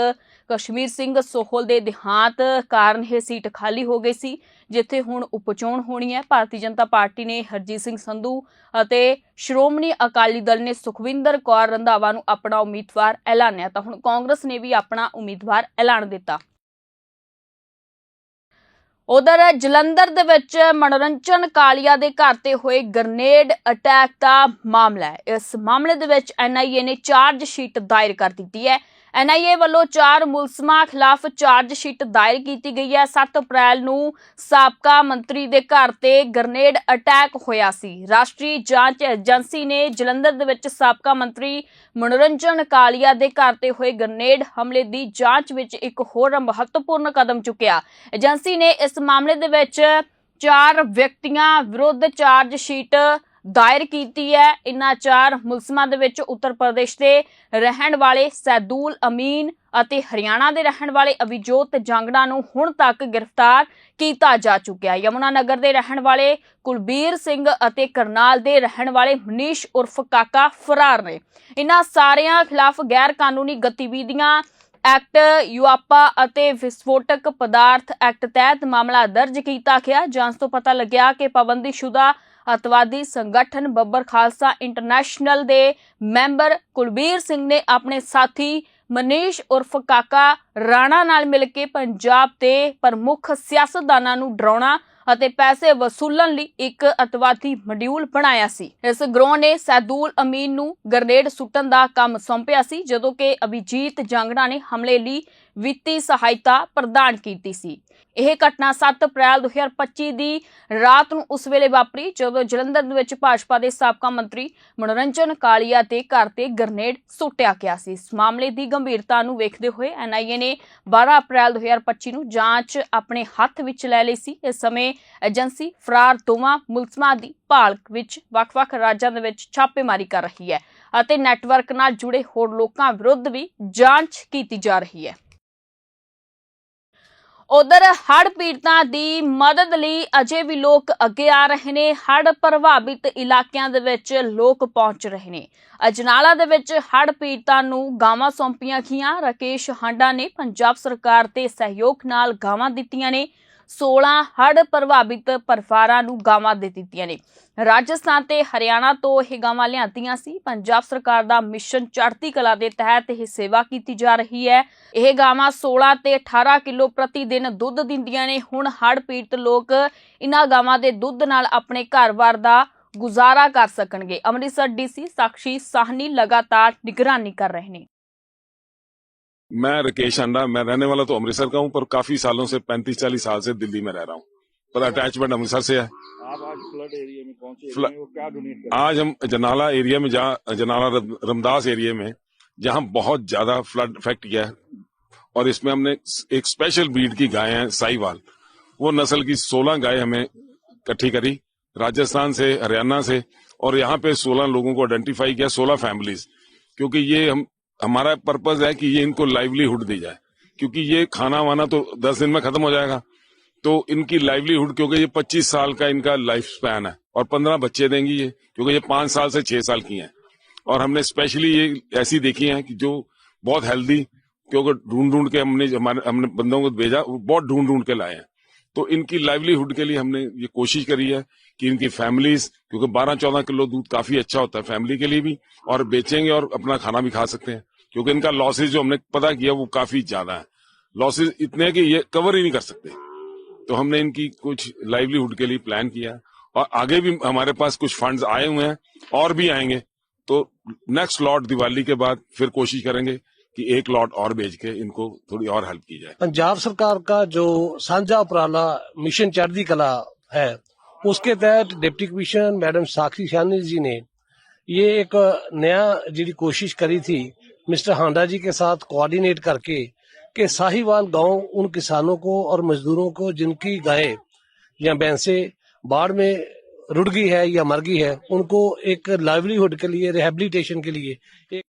ਕਸ਼ਮੀਰ ਸਿੰਘ ਸੋਹਲ ਦੇ ਦਿਹਾਂਤ ਕਾਰਨ ਇਹ ਸੀਟ ਖਾਲੀ ਹੋ ਗਈ ਸੀ, ਜਿੱਥੇ ਹੁਣ ਉਪਚੋਣ ਹੋਣੀ ਹੈ। ਭਾਰਤੀ ਜਨਤਾ ਪਾਰਟੀ ਨੇ ਹਰਜੀਤ ਸਿੰਘ ਸੰਧੂ ਅਤੇ ਸ਼੍ਰੋਮਣੀ ਅਕਾਲੀ ਦਲ ਨੇ ਸੁਖਵਿੰਦਰ ਕੌਰ ਰੰਧਾਵਾ ਨੂੰ ਆਪਣਾ ਉਮੀਦਵਾਰ ਐਲਾਨਿਆ। ਤਾਂ ਹੁਣ ਕਾਂਗਰਸ ਨੇ ਵੀ ਆਪਣਾ ਉਮੀਦਵਾਰ ਐਲਾਨ ਦਿੱਤਾ। ਉਧਰ ਜਲੰਧਰ ਦੇ ਵਿੱਚ ਮਨੋਰੰਜਨ ਕਾਲੀਆ ਦੇ ਘਰ ਤੇ ਹੋਏ ਗ੍ਰਨੇਡ ਅਟੈਕ ਦਾ ਮਾਮਲਾ ਹੈ। ਇਸ ਮਾਮਲੇ ਦੇ ਵਿੱਚ ਐਨਆਈਏ ਨੇ ਚਾਰਜ ਸ਼ੀਟ ਦਾਇਰ ਕਰ ਦਿੱਤੀ ਹੈ। ਐਨਆਈਏ ਵੱਲੋਂ ਚਾਰ ਮੁਲਜ਼ਮਾਂ ਖਿਲਾਫ ਚਾਰਜ ਸ਼ੀਟ ਦਾਇਰ ਕੀਤੀ ਗਈ ਹੈ। 7 ਅਪ੍ਰੈਲ ਨੂੰ ਸਾਬਕਾ ਮੰਤਰੀ ਦੇ ਘਰ ਤੇ ਗ੍ਰਨੇਡ ਅਟੈਕ ਹੋਇਆ ਸੀ। ਰਾਸ਼ਟਰੀ ਜਾਂਚ ਏਜੰਸੀ ਨੇ ਜਲੰਧਰ ਦੇ ਵਿੱਚ ਸਾਬਕਾ ਮੰਤਰੀ ਮਨੋਰੰਜਨ ਕਾਲੀਆ ਦੇ ਘਰ ਤੇ ਹੋਏ ਗ੍ਰਨੇਡ ਹਮਲੇ ਦੀ ਜਾਂਚ ਵਿੱਚ ਇੱਕ ਹੋਰ ਮਹੱਤਵਪੂਰਨ ਕਦਮ ਚੁੱਕਿਆ। ਏਜੰਸੀ ਨੇ ਇਸ ਮਾਮਲੇ ਦੇ ਵਿੱਚ ਚਾਰ ਵਿਅਕਤੀਆਂ ਵਿਰੁੱਧ ਚਾਰਜ ਸ਼ੀਟ ਦਾਇਰ ਕੀਤੀ ਹੈ। ਇਨ੍ਹਾਂ ਚਾਰ ਮੁਲਜ਼ਮਾਂ ਦੇ ਵਿੱਚ ਉੱਤਰ ਪ੍ਰਦੇਸ਼ ਦੇ ਰਹਿਣ ਵਾਲੇ ਸੈਦੂਲ ਅਮੀਨ ਅਤੇ ਹਰਿਆਣਾ ਦੇ ਰਹਿਣ ਵਾਲੇ ਅਭਿਜੋਤ ਜਾਂਗੜਾ ਨੂੰ ਹੁਣ ਤੱਕ ਗ੍ਰਿਫਤਾਰ ਕੀਤਾ ਜਾ ਚੁੱਕਿਆ ਹੈ। ਯਮੁਨਾ ਨਗਰ ਦੇ ਰਹਿਣ ਵਾਲੇ ਕੁਲਬੀਰ ਸਿੰਘ ਅਤੇ ਕਰਨਾਲ ਦੇ ਰਹਿਣ ਵਾਲੇ ਮਨੀਸ਼ ਉਰਫ ਕਾਕਾ ਫਰਾਰ ਨੇ। ਇਨ੍ਹਾਂ ਸਾਰਿਆਂ ਖਿਲਾਫ ਗੈਰ ਕਾਨੂੰਨੀ ਗਤੀਵਿਧੀਆਂ ਐਕਟ, ਯੂਆਪਾ ਅਤੇ ਵਿਸਫੋਟਕ ਪਦਾਰਥ ਐਕਟ ਤਹਿਤ ਮਾਮਲਾ ਦਰਜ ਕੀਤਾ ਗਿਆ। ਜਾਂਚ ਤੋਂ ਪਤਾ ਲੱਗਿਆ ਕਿ ਪਾਬੰਦੀਸ਼ੁਦਾ ਅਤਵਾਦੀ ਸੰਗਠਨ ਬੱਬਰ ਖਾਲਸਾ ਇੰਟਰਨੈਸ਼ਨਲ ਦੇ ਮੈਂਬਰ ਕੁਲਬੀਰ ਸਿੰਘ ਨੇ ਆਪਣੇ ਸਾਥੀ ਮਨੀਸ਼ ਉਰਫ ਕਾਕਾ ਰਾਣਾ ਨਾਲ ਮਿਲ ਕੇ ਪੰਜਾਬ ਦੇ ਪ੍ਰਮੁੱਖ ਸਿਆਸਤਦਾਨਾਂ ਨੂੰ ਡਰਾਉਣਾ ਅਤੇ ਪੈਸੇ ਵਸੂਲਣ ਲਈ ਇੱਕ ਅਤਵਾਦੀ ਮੋਡਿਊਲ ਬਣਾਇਆ ਸੀ। ਇਸ ਗਰੋਹ ਨੇ ਸੈਦੂਲ ਅਮੀਨ ਨੂੰ ਗ੍ਰਨੇਡ ਸੁੱਟਣ ਦਾ ਕੰਮ ਸੌਂਪਿਆ ਸੀ, ਜਦੋਂ ਕਿ ਅਭਿਜੀਤ ਜਾਂਗੜਾ ਨੇ ਹਮਲੇ ਲਈ ਵਿੱਤੀ ਸਹਾਇਤਾ ਪ੍ਰਦਾਨ ਕੀਤੀ ਸੀ। ਇਹ ਘਟਨਾ 7 ਅਪ੍ਰੈਲ 2025 ਦੀ ਰਾਤ ਨੂੰ ਉਸ ਵੇਲੇ ਵਾਪਰੀ, ਜਦੋਂ ਜਲੰਧਰ ਦੇ ਵਿੱਚ ਭਾਜਪਾ ਦੇ ਸਾਬਕਾ ਮੰਤਰੀ ਮਨੋਰੰਜਨ ਕਾਲੀਆ ਦੇ ਘਰ ਤੇ ਗ੍ਰਨੇਡ ਸੁੱਟਿਆ ਗਿਆ ਸੀ। ਇਸ ਮਾਮਲੇ ਦੀ ਗੰਭੀਰਤਾ ਨੂੰ ਵੇਖਦੇ ਹੋਏ ਐਨਆਈਏ ਨੇ 12 ਅਪ੍ਰੈਲ 2025 ਨੂੰ ਜਾਂਚ ਆਪਣੇ ਹੱਥ ਵਿੱਚ ਲੈ ਲਈ ਸੀ। ਇਸ ਸਮੇਂ ਏਜੰਸੀ ਫਰਾਰ ਦੋਵਾਂ ਮੁਲਜ਼ਮਾਂ ਦੀ ਭਾਲ ਵਿੱਚ ਵੱਖ-ਵੱਖ ਰਾਜਾਂ ਦੇ ਵਿੱਚ ਛਾਪੇਮਾਰੀ ਕਰ ਰਹੀ ਹੈ ਅਤੇ ਨੈਟਵਰਕ ਨਾਲ ਜੁੜੇ ਹੋਰ ਲੋਕਾਂ ਵਿਰੁੱਧ ਵੀ ਜਾਂਚ ਕੀਤੀ ਜਾ ਰਹੀ ਹੈ। ਉਧਰ ਹੜ੍ਹ ਪੀੜਤਾਂ ਦੀ ਮਦਦ ਲਈ ਅਜੇ ਵੀ ਲੋਕ ਅੱਗੇ ਆ ਰਹੇ ਨੇ। ਹੜ੍ਹ ਪ੍ਰਭਾਵਿਤ ਇਲਾਕਿਆਂ ਦੇ ਵਿੱਚ ਲੋਕ ਪਹੁੰਚ ਰਹੇ ਨੇ। ਅਜਨਾਲਾ ਦੇ ਵਿੱਚ ਹੜ੍ਹ ਪੀੜਤਾਂ ਨੂੰ ਗਾਵਾਂ ਸੌਂਪੀਆਂ ਗਈਆਂ। ਰਾਕੇਸ਼ ਹਾਂਡਾ ਨੇ ਪੰਜਾਬ ਸਰਕਾਰ ਦੇ ਸਹਿਯੋਗ ਨਾਲ ਗਾਵਾਂ ਦਿੱਤੀਆਂ ਨੇ। 16 ਹੜ੍ਹ ਪ੍ਰਭਾਵਿਤ ਪਰਿਵਾਰਾਂ ਨੂੰ ਗਾਵਾਂ ਦੇ ਦਿੱਤੀਆਂ ਨੇ। ਰਾਜਸਥਾਨ ਤੇ ਹਰਿਆਣਾ ਤੋਂ ਇਹ ਗਾਵਾਂ ਲਿਆਂਦੀਆਂ ਸੀ। ਪੰਜਾਬ ਸਰਕਾਰ ਦਾ ਮਿਸ਼ਨ ਚੜ੍ਹਦੀ ਕਲਾ ਦੇ ਤਹਿਤ ਇਹ ਸੇਵਾ ਕੀਤੀ ਜਾ ਰਹੀ ਹੈ। ਇਹ ਗਾਵਾਂ 16 ਤੇ 18 ਕਿਲੋ ਪ੍ਰਤੀ ਦਿਨ ਦੁੱਧ ਦਿੰਦੀਆਂ ਨੇ। ਹੁਣ ਹੜ੍ਹ ਪੀੜਤ ਲੋਕ ਇਨ੍ਹਾਂ ਗਾਵਾਂ ਦੇ ਦੁੱਧ ਨਾਲ ਆਪਣੇ ਘਰ-ਬਾਰ ਦਾ ਗੁਜ਼ਾਰਾ ਕਰ ਸਕਣਗੇ। ਅੰਮ੍ਰਿਤਸਰ ਡੀਸੀ ਸਾਕਸ਼ੀ ਸਾਹਨੀ ਲਗਾਤਾਰ ਨਿਗਰਾਨੀ ਕਰ ਰਹੇ ਨੇ। मैं राकेश अंडा मैं रहने वाला तो अमृतसर का हूँ पर काफ़ी सालों से पैंतीस चालीस साल से दिल्ली में रह रहा हूँ। पर अटैचमेंट अमृतसर से है। आप आज फ्लड एरिया में पहुँचे आज हम जनाला एरिया में जहाँ जनाला रमदास एरिया में जहाँ बहुत ज़्यादा फ्लड इफ़ेक्ट किया है। और इसमें हमने एक स्पेशल ब्रीड की गाय है साईवाल वो नस्ल की सोलह गाय हमें इकट्ठी करी राजस्थान से हरियाणा से और यहाँ पे सोलह लोगों को आइडेंटिफाई किया सोलह फैमिलीज़ क्योंकि ये हम हमारा पर्पज है कि ये इनको लाइवलीहुड दी जाए, क्योंकि ये खाना वाना तो दस दिन में खत्म हो जाएगा। तो इनकी लाइवलीहुड क्योंकि ये 25 साल का इनका लाइफ स्पैन है, और 15 बच्चे देंगी ये, क्योंकि ये पाँच साल से छह साल की हैं। और हमने स्पेशली ये ऐसी देखी हैं कि जो बहुत हेल्दी क्योंकि ढूंढ ढूंढ के हमने, हमारे, हमने बंदों को भेजा बहुत ढूंढ ढूंढ के लाए हैं। तो इनकी लाइवलीहुड के लिए हमने ये कोशिश करी है कि इनकी फैमिलीज़ क्योंकि 12-14 किलो दूध काफ़ी अच्छा होता है फैमिली के लिए भी, और बेचेंगे और अपना खाना भी खा सकते हैं। क्योंकि इनका लॉसेज जो हमने पता किया वो काफ़ी ज़्यादा है। लॉसेज इतने कि ये कवर ही नहीं कर सकते। तो हमने इनकी कुछ लाइवलीहुड के लिए प्लान किया और आगे भी हमारे पास कुछ फंड्स आए हुए हैं, और भी आएँगे। तो नेक्स्ट लॉट दिवाली के बाद फिर कोशिश करेंगे कि एक लॉट और भेज के इनको थोड़ी और हेल्प की जाए। पंजाब सरकार का जो साझा उपराला मिशन चढ़ती कला है, उसके तहत deputy commissioner madam Sakshi Sawhney ji ने ये एक नया जी कोशिश करी थी, मिस्टर हांडा जी के साथ कोऑर्डिनेट करके कि साहिवाल गाँव उन किसानों को और मजदूरों को जिनकी गायें या भैंसें बाढ़ में रुड़ गई है या मर गई है, उनको एक लाइवलीहुड के लिए रिहेबिलिटेशन के लिए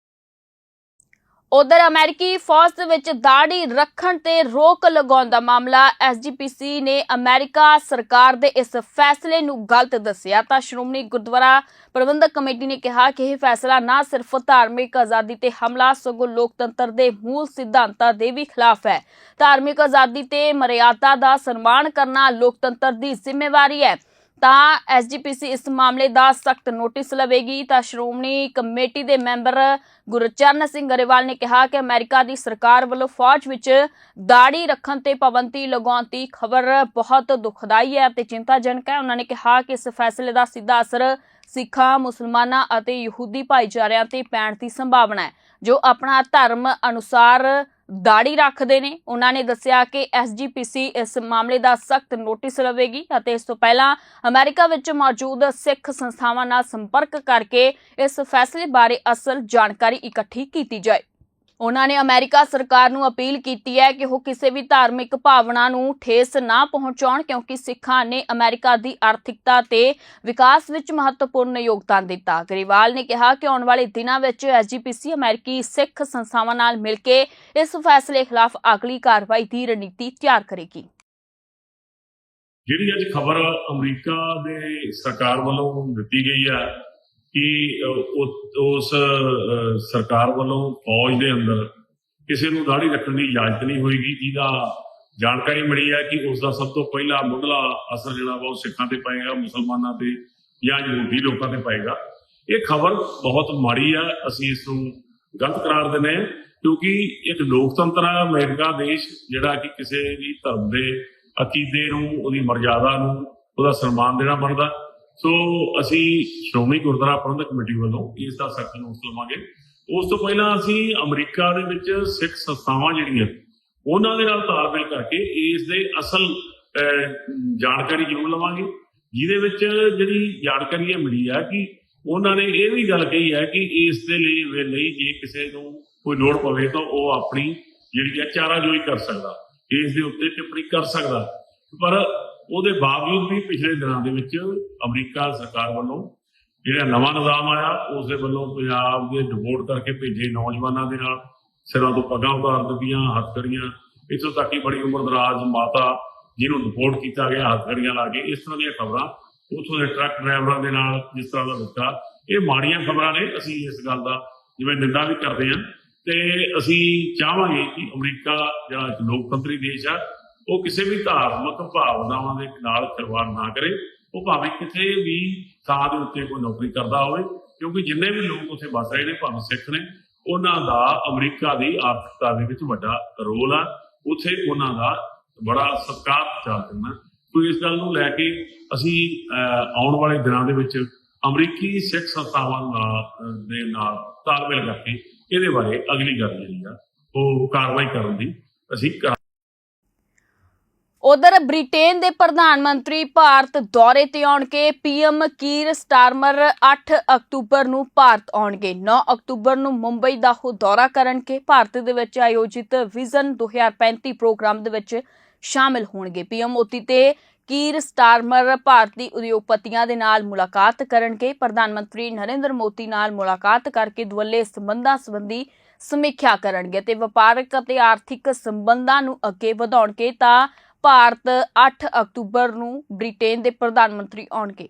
ਉਧਰ ਅਮਰੀਕੀ ਫੌਜ ਦੇ ਵਿੱਚ ਦਾੜੀ ਰੱਖਣ ਤੇ ਰੋਕ ਲਗਾਉਣ ਦਾ ਮਾਮਲਾ ਐਸਜੀਪੀਸੀ ਨੇ ਅਮਰੀਕਾ ਸਰਕਾਰ ਦੇ ਇਸ ਫੈਸਲੇ ਨੂੰ ਗਲਤ ਦੱਸਿਆ। ਤਾਂ ਸ਼੍ਰੋਮਣੀ ਗੁਰਦੁਆਰਾ ਪ੍ਰਬੰਧਕ ਕਮੇਟੀ ਨੇ ਕਿਹਾ ਕਿ ਇਹ ਫੈਸਲਾ ਨਾ ਸਿਰਫ ਧਾਰਮਿਕ ਆਜ਼ਾਦੀ ਤੇ ਹਮਲਾ ਸਗੋਂ ਲੋਕਤੰਤਰ ਦੇ ਮੂਲ ਸਿਧਾਂਤਾਂ ਦੇ ਵੀ ਖਿਲਾਫ ਹੈ। ਧਾਰਮਿਕ ਆਜ਼ਾਦੀ ਤੇ ਮਰਿਆਦਾ ਦਾ ਸਨਮਾਨ ਕਰਨਾ ਲੋਕਤੰਤਰ ਦੀ ਜ਼ਿੰਮੇਵਾਰੀ ਹੈ। ਤਾਂ ਐਸਜੀਪੀਸੀ ਇਸ ਮਾਮਲੇ ਦਾ ਸਖਤ ਨੋਟਿਸ ਲਵੇਗੀ। ਤਾਂ ਸ਼੍ਰੋਮਣੀ ਕਮੇਟੀ ਦੇ ਮੈਂਬਰ ਗੁਰਚਰਨ ਸਿੰਘ ਗਰੇਵਾਲ ਨੇ ਕਿਹਾ ਕਿ ਅਮਰੀਕਾ ਦੀ ਸਰਕਾਰ ਵੱਲੋਂ ਫੌਜ ਵਿੱਚ ਦਾੜੀ ਰੱਖਣ ਤੇ ਪਾਬੰਦੀ ਲਗਾਉਣ ਦੀ ਖਬਰ ਬਹੁਤ ਦੁਖਦਾਈ ਹੈ ਅਤੇ ਚਿੰਤਾਜਨਕ ਹੈ। ਉਹਨਾਂ ਨੇ ਕਿਹਾ ਕਿ ਇਸ ਫੈਸਲੇ ਦਾ ਸਿੱਧਾ ਅਸਰ ਸਿੱਖਾਂ, ਮੁਸਲਮਾਨਾਂ ਅਤੇ ਯਹੂਦੀ ਭਾਈਚਾਰਿਆਂ ਤੇ ਪੈਣ ਦੀ ਸੰਭਾਵਨਾ ਹੈ, ਜੋ ਆਪਣਾ ਧਰਮ ਅਨੁਸਾਰ ਦਾੜੀ ਰੱਖਦੇ ਨੇ। ਉਹਨਾਂ ਨੇ ਦੱਸਿਆ ਕਿ ਐਸਜੀਪੀਸੀ ਇਸ ਮਾਮਲੇ ਦਾ ਸਖਤ ਨੋਟਿਸ ਲਵੇਗੀ ਅਤੇ ਇਸ ਤੋਂ ਪਹਿਲਾਂ ਅਮਰੀਕਾ ਵਿੱਚ ਮੌਜੂਦ ਸਿੱਖ ਸੰਸਥਾਵਾਂ ਨਾਲ ਸੰਪਰਕ ਕਰਕੇ ਇਸ ਫੈਸਲੇ ਬਾਰੇ ਅਸਲ ਜਾਣਕਾਰੀ ਇਕੱਠੀ ਕੀਤੀ ਜਾਏ। ਉਹਨਾਂ ਨੇ ਅਮਰੀਕਾ ਸਰਕਾਰ ਨੂੰ ਅਪੀਲ ਕੀਤੀ ਹੈ ਕਿ ਉਹ ਕਿਸੇ ਵੀ ਧਾਰਮਿਕ ਭਾਵਨਾ ਨੂੰ ਠੇਸ ਨਾ ਪਹੁੰਚਾਉਣ, ਕਿਉਂਕਿ ਸਿੱਖਾਂ ਨੇ ਅਮਰੀਕਾ ਦੀ ਆਰਥਿਕਤਾ ਤੇ ਵਿਕਾਸ ਵਿੱਚ ਮਹੱਤਵਪੂਰਨ ਯੋਗਦਾਨ ਦਿੱਤਾ। ਗਰੀਵਾਲ ਨੇ ਕਿਹਾ ਕਿ ਆਉਣ ਵਾਲੇ ਦਿਨਾਂ ਵਿੱਚ ਐਸਜੀਪੀਸੀ ਅਮਰੀਕੀ ਸਿੱਖ ਸੰਸਥਾਵਾਂ ਨਾਲ ਮਿਲ ਕੇ ਇਸ ਫੈਸਲੇ ਖਿਲਾਫ ਅਗਲੀ ਕਾਰਵਾਈ ਦੀ ਰਣਨੀਤੀ ਤਿਆਰ ਕਰੇਗੀ। ਜਿਹੜੀ ਅੱਜ ਖਬਰ ਅਮਰੀਕਾ ਦੇ ਸਰਕਾਰ ਵੱਲੋਂ ਦਿੱਤੀ ਗਈ ਹੈ ਕਿ ਉਹ- ਉਸ ਸਰਕਾਰ ਵੱਲੋਂ ਫੌਜ ਦੇ ਅੰਦਰ ਕਿਸੇ ਨੂੰ ਦਾੜੀ ਰੱਖਣ ਦੀ ਇਜਾਜ਼ਤ ਨਹੀਂ ਹੋਏਗੀ, ਜਿਹਦਾ ਜਾਣਕਾਰੀ ਮਿਲੀ ਹੈ ਕਿ ਉਸ ਦਾ ਸਭ ਤੋਂ ਪਹਿਲਾ ਮੁੱਢਲਾ ਅਸਰ ਜਿਹੜਾ ਵਾ ਉਹ ਸਿੱਖਾਂ ਤੇ ਪਏਗਾ, ਮੁਸਲਮਾਨਾਂ ਤੇ ਜਾਂ ਯਹੂਦੀ ਲੋਕਾਂ ਤੇ ਪਏਗਾ। ਇਹ ਖਬਰ ਬਹੁਤ ਮਾੜੀ ਆ ਅਸੀਂ ਇਸ ਨੂੰ ਗਲਤ ਕਰਾਰ ਦਿੰਦੇ ਹਾਂ, ਕਿਉਂਕਿ ਇੱਕ ਲੋਕਤੰਤਰ ਹੈ, ਅਮਰੀਕਾ ਦੇਸ਼, ਜਿਹੜਾ ਕਿ ਕਿਸੇ ਵੀ ਧਰਮ ਦੇ ਅਕੀਦੇ ਨੂੰ, ਉਹਦੀ ਮਰਜ਼ਾਦਾ ਨੂੰ, ਉਹਦਾ ਸਨਮਾਨ ਦੇਣਾ ਬਣਦਾ। ਸੋ ਅਸੀਂ ਸ਼੍ਰੋਮਣੀ ਗੁਰਦੁਆਰਾ ਪ੍ਰਬੰਧਕ ਕਮੇਟੀ ਵੱਲੋਂ ਇਸ ਦਾ ਸਖਤ ਨੋਟਿਸ ਲਵਾਂਗੇ ਉਸ ਤੋਂ ਪਹਿਲਾਂ ਅਸੀਂ ਅਮਰੀਕਾ ਦੇ ਵਿੱਚ ਸਿੱਖ ਸੰਸਥਾਵਾਂ ਜਿਹੜੀਆਂ, ਉਹਨਾਂ ਦੇ ਨਾਲ ਤਾਲਮੇਲ ਕਰਕੇ ਇਸ ਦੇ ਅਸਲ ਜਾਣਕਾਰੀ ਜ਼ਰੂਰ ਲਵਾਂਗੇ। ਜਿਹਦੇ ਵਿੱਚ ਜਿਹੜੀ ਜਾਣਕਾਰੀ ਇਹ ਮਿਲੀ ਹੈ ਕਿ ਉਹਨਾਂ ਨੇ ਇਹ ਵੀ ਗੱਲ ਕਹੀ ਹੈ ਕਿ ਇਸ ਦੇ ਲਈ ਲਈ ਜੇ ਕਿਸੇ ਨੂੰ ਕੋਈ ਲੋੜ ਪਵੇ ਤਾਂ ਉਹ ਆਪਣੀ ਜਿਹੜੀ ਹੈ ਚਾਰਾਜੋਈ ਕਰ ਸਕਦਾ, ਇਸ ਦੇ ਉੱਤੇ ਟਿੱਪਣੀ ਕਰ ਸਕਦਾ। ਪਰ ਉਹਦੇ ਬਾਵਜੂਦ ਵੀ ਪਿਛਲੇ ਦਿਨਾਂ ਦੇ ਵਿੱਚ ਅਮਰੀਕਾ ਸਰਕਾਰ ਵੱਲੋਂ ਜਿਹੜਾ ਨਵਾਂ ਨਿਜ਼ਾਮ ਆਇਆ ਉਸ ਦੇ ਵੱਲੋਂ ਪੰਜਾਬ ਦੇ ਡਿਪੋਰਟ ਕਰਕੇ ਭੇਜੇ ਨੌਜਵਾਨਾਂ ਦੇ ਨਾਲ ਸਿਰਾਂ ਤੋਂ ਪੱਗਾਂ ਉਤਾਰ ਦਿੱਤੀਆਂ ਹੱਥਕੜੀਆਂ ਇੱਥੋਂ ਤੱਕ ਕਿ ਬੜੀ ਉਮਰ ਦਰਾਜ਼ ਮਾਤਾ ਜਿਹਨੂੰ ਡਿਪੋਰਟ ਕੀਤਾ ਗਿਆ ਹੱਥਕੜੀਆਂ ਲਾ ਕੇ, ਇਸ ਤਰ੍ਹਾਂ ਦੀਆਂ ਖਬਰਾਂ ਉੱਥੋਂ ਦੇ ਟਰੱਕ ਡਰਾਈਵਰਾਂ ਦੇ ਨਾਲ ਜਿਸ ਤਰ੍ਹਾਂ ਦਾ ਦਿੱਤਾ। ਇਹ ਮਾੜੀਆਂ ਖਬਰਾਂ ਨੇ, ਅਸੀਂ ਇਸ ਗੱਲ ਦਾ ਜਿਵੇਂ ਨਿੰਦਾ ਵੀ ਕਰਦੇ ਹਾਂ। ਤੇ ਅਸੀਂ ਚਾਹਾਂਗੇ ਕਿ ਅਮਰੀਕਾ ਜਿਹੜਾ ਇੱਕ ਲੋਕਤੰਤਰੀ ਦੇਸ਼ ਆ ਉਹ ਕਿਸੇ ਵੀ ਧਾਰਮਿਕ ਭਾਵਨਾਵਾਂ ਦੇ ਨਾਲ ਖਿਲਵਾੜ ਨਾ ਕਰੇ ਉਹ ਭਾਵੇਂ ਕਿਸੇ ਵੀ ਥਾਂ ਦੇ ਉੱਤੇ ਕੋਈ ਨੌਕਰੀ ਕਰਦਾ ਹੋਵੇ ਕਿਉਂਕਿ ਜਿੰਨੇ ਵੀ ਲੋਕ ਉੱਥੇ ਵੱਸ ਰਹੇ ਨੇ ਭਾਵੇਂ ਸਿੱਖ ਨੇ ਉਹਨਾਂ ਦਾ ਅਮਰੀਕਾ ਦੀ ਆਰਥਿਕਤਾ ਦੇ ਵਿੱਚ ਵੱਡਾ ਰੋਲ ਆ। ਉੱਥੇ ਉਹਨਾਂ ਦਾ ਬੜਾ ਸਤਿਕਾਰ ਚੱਲ ਕਰਨਾ। ਕੋਈ ਇਸ ਗੱਲ ਨੂੰ ਲੈ ਕੇ ਅਸੀਂ ਅਹ, ਆਉਣ ਵਾਲੇ ਦਿਨਾਂ ਦੇ ਵਿੱਚ ਅਮਰੀਕੀ ਸਿੱਖ ਸੰਸਥਾਵਾਂ ਨਾਲ ਦੇ ਨਾਲ ਤਾਲਮੇਲ ਕਰਕੇ ਇਹਦੇ ਬਾਰੇ ਅਗਲੀ ਗੱਲ ਜਿਹੜੀ ਆ ਉਹ ਕਾਰਵਾਈ ਕਰਨ ਦੀ ਅਸੀਂ ਕਰ ਉਧਰ ਬ੍ਰਿਟੇਨ ਦੇ ਪ੍ਰਧਾਨ ਮੰਤਰੀ ਭਾਰਤ ਦੌਰੇ ਤੇ ਆਉਣਗੇ। ਪੀਐਮ ਕੀਰ ਸਟਾਰਮਰ 8 ਅਕਤੂਬਰ ਨੂੰ ਭਾਰਤ ਆਉਣਗੇ। 9 ਅਕਤੂਬਰ ਨੂੰ ਮੁੰਬਈ ਦਾ ਉਹ ਦੌਰਾ ਕਰਨਗੇ। ਭਾਰਤ ਦੇ ਵਿੱਚ ਆਯੋਜਿਤ ਵਿਜ਼ਨ 2035 ਪ੍ਰੋਗਰਾਮ ਦੇ ਵਿੱਚ ਸ਼ਾਮਿਲ ਹੋਣਗੇ। ਪੀਐਮ ਮੋਦੀ ਤੇ ਕੀਰ ਸਟਾਰਮਰ ਭਾਰਤੀ ਉਦਯੋਗਪਤੀਆਂ ਦੇ ਨਾਲ ਮੁਲਾਕਾਤ ਕਰਨਗੇ। ਪ੍ਰਧਾਨ ਮੰਤਰੀ ਨਰਿੰਦਰ ਮੋਦੀ ਨਾਲ ਮੁਲਾਕਾਤ ਕਰਕੇ ਦੁਵੱਲੇ ਸੰਬੰਧਾਂ ਸੰਬੰਧੀ ਸਮੀਖਿਆ ਕਰਨਗੇ ਤੇ ਵਪਾਰਕ ਅਤੇ ਆਰਥਿਕ ਸੰਬੰਧਾਂ ਨੂੰ ਅੱਗੇ ਵਧਾਉਣਗੇ ਤਾਂ ਭਾਰਤ 8 ਅਕਤੂਬਰ ਨੂੰ ਬ੍ਰਿਟੇਨ ਦੇ ਪ੍ਰਧਾਨ ਮੰਤਰੀ ਆਉਣਗੇ।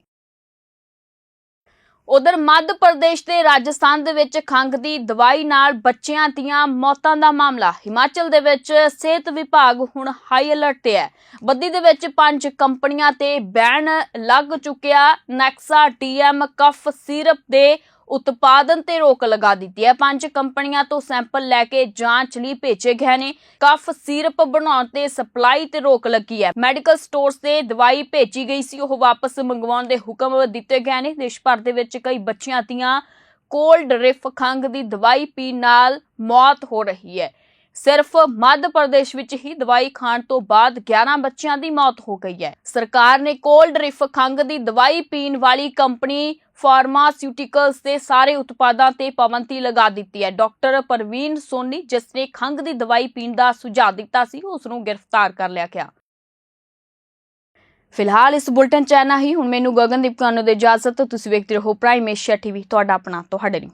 ਉਧਰ ਮੱਧ ਪ੍ਰਦੇਸ਼ ਤੇ ਰਾਜਸਥਾਨ ਦੇ ਵਿੱਚ ਖੰਘ ਦੀ ਦਵਾਈ ਨਾਲ ਬੱਚਿਆਂ ਦੀਆਂ ਮੌਤਾਂ ਦਾ ਮਾਮਲਾ। ਹਿਮਾਚਲ ਦੇ ਵਿੱਚ ਸਿਹਤ ਵਿਭਾਗ ਹੁਣ ਹਾਈ ਅਲਰਟ ਤੇ ਹੈ। ਬੱਦੀ ਦੇ ਵਿੱਚ ਪੰਜ ਕੰਪਨੀਆਂ ਤੇ ਬੈਨ ਲੱਗ ਚੁੱਕਿਆ। ਨੈਕਸਾ ਡੀਐਮ ਕਫ, ਸਿਰਪ ਦੇ ਉਤਪਾਦਨ ਤੇ ਰੋਕ ਲਗਾ ਦਿੱਤੀ ਹੈ। ਪੰਜ ਕੰਪਨੀਆਂ ਤੋਂ ਸੈਂਪਲ ਲੈ ਕੇ ਜਾਂਚ ਲਈ ਭੇਜੇ ਗਏ ਨੇ। ਕਫ, ਸਿਰਪ ਬਣਾਉਣ ਤੇ ਸਪਲਾਈ ਤੇ ਰੋਕ ਲੱਗੀ ਹੈ। ਮੈਡੀਕਲ ਸਟੋਰਸ ਤੇ ਦਵਾਈ ਭੇਜੀ ਗਈ ਸੀ। ਉਹ ਵਾਪਸ ਮੰਗਵਾਉਣ ਦੇ ਹੁਕਮ ਦਿੱਤੇ ਗਏ ਨੇ। ਦੇਸ਼ ਭਰ ਦੇ ਵਿੱਚ ਕਈ ਬੱਚਿਆਂ ਦੀਆਂ ਕੋਲਡ ਰਿਫ ਖੰਘ ਦੀ ਦਵਾਈ ਪੀਣ ਨਾਲ ਮੌਤ ਹੋ ਰਹੀ ਹੈ। ਸਿਰਫ ਮੱਧ ਪ੍ਰਦੇਸ਼ ਵਿੱਚ ਹੀ ਦਵਾਈ ਖਾਣ ਤੋਂ ਬਾਅਦ 11 ਬੱਚਿਆਂ ਦੀ ਮੌਤ ਹੋ ਗਈ ਹੈ। ਸਰਕਾਰ ਨੇ ਕੋਲਡ ਰਿਫ ਖੰਘ ਦੀ ਦਵਾਈ ਪੀਣ ਵਾਲੀ ਕੰਪਨੀ ਫਾਰਮਾਸਿਊਟੀਕਲਸ ਦੇ ਸਾਰੇ ਉਤਪਾਦਾਂ ਤੇ ਪਾਬੰਦੀ ਲਗਾ ਦਿੱਤੀ ਹੈ। ਡਾਕਟਰ ਪਰਵੀਨ ਸੋਨੀ, ਜਿਸ ਨੇ ਖੰਘ ਦੀ ਦਵਾਈ ਪੀਣ ਦਾ ਸੁਝਾਅ ਦਿੱਤਾ ਸੀ, ਉਸ ਨੂੰ ਗ੍ਰਿਫਤਾਰ ਕਰ ਲਿਆ ਗਿਆ। ਫਿਲਹਾਲ ਇਸ ਬੁਲਟਨ ਚ ਹੀ। ਹੁਣ ਮੈਨੂੰ ਗਗਨਦੀਪ ਕਾਨੂੰ ਦੇ ਇਜਾਜ਼ਤ। ਤੁਸੀਂ ਵੇਖਦੇ ਰਹੋ ਪ੍ਰਾਈਮ ਏਸ਼ੀਆ ਟੀਵੀ ਤੁਹਾਡਾ ਆਪਣਾ, ਤੁਹਾਡੇ ਲਈ।